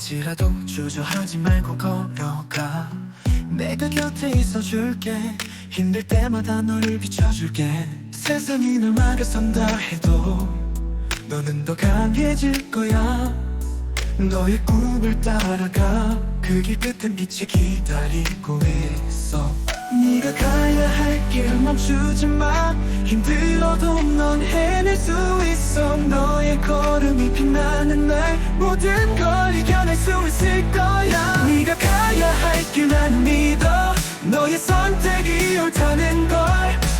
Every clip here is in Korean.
잠시라도 주저하지 말고 걸어가. 내가 곁에 있어줄게. 힘들 때마다 너를 비춰줄게. 세상이 널 막아선다 해도 너는 더 강해질 거야. 너의 꿈을 따라가. 그 길 끝엔 빛이 기다리고 있어. 네가 가야 할 길 멈추지 마. 힘들어도 넌 해낼 수 있어 너의 걸음이 빛나는 날 모든 걸 이겨낼 수 있을 거야. 네가 가야 할 길 난 믿어. 너의 선택이 옳다는 걸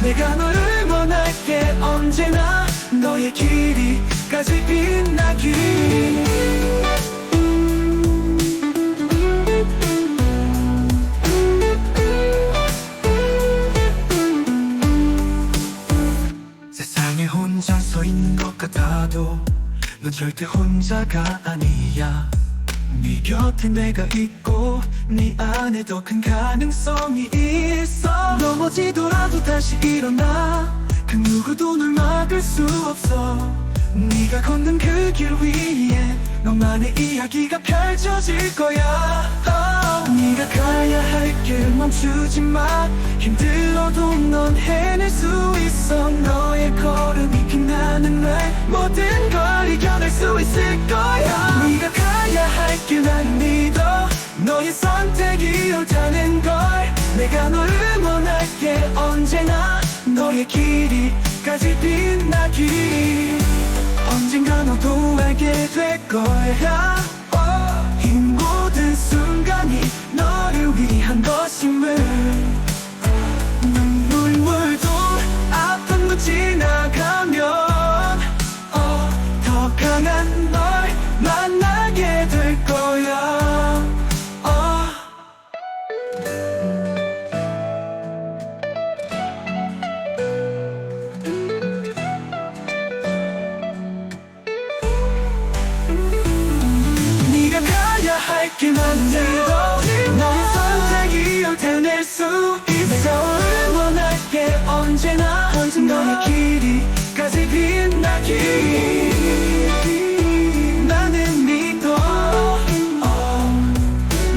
내가 널 응원할게. 언제나 너의 길이까지 빛나길 세상에 혼자 서 있는 것 같아도 넌 절대 혼자가 아니야. 네 곁에 내가 있고 네 안에 더 큰 가능성이 있어. 넘어지더라도 다시 일어나. 그 누구도 널 막을 수 없어. 네가 걷는 그 길 위에 너만의 이야기가 펼쳐질 거야. oh, 네가 가야 할 길 멈추지 마 힘들어도 넌 해낼 있을 거야. 네가 가야 할 길 난 믿어. 너의 선택이 옳다는 걸. 내가 널 응원할게. 언제나 너의 길이까지 빛나길 언젠가 너도 알게 될 거야. 이 모든 순간이 너를 위한 것임을. 눈물도 아픔도 지나가면 어, 더 강한 길만 믿어 너의 선택이 옳다낼 수 있어. 응원할게 언제나 너의 길이까지 빛나길 나는 믿어. 어,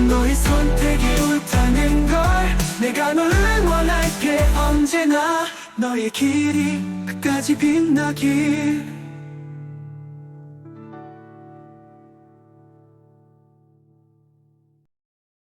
너의 선택이 옳다는 걸 내가 널 응원할게. 언제나 너의 길이 끝까지 빛나길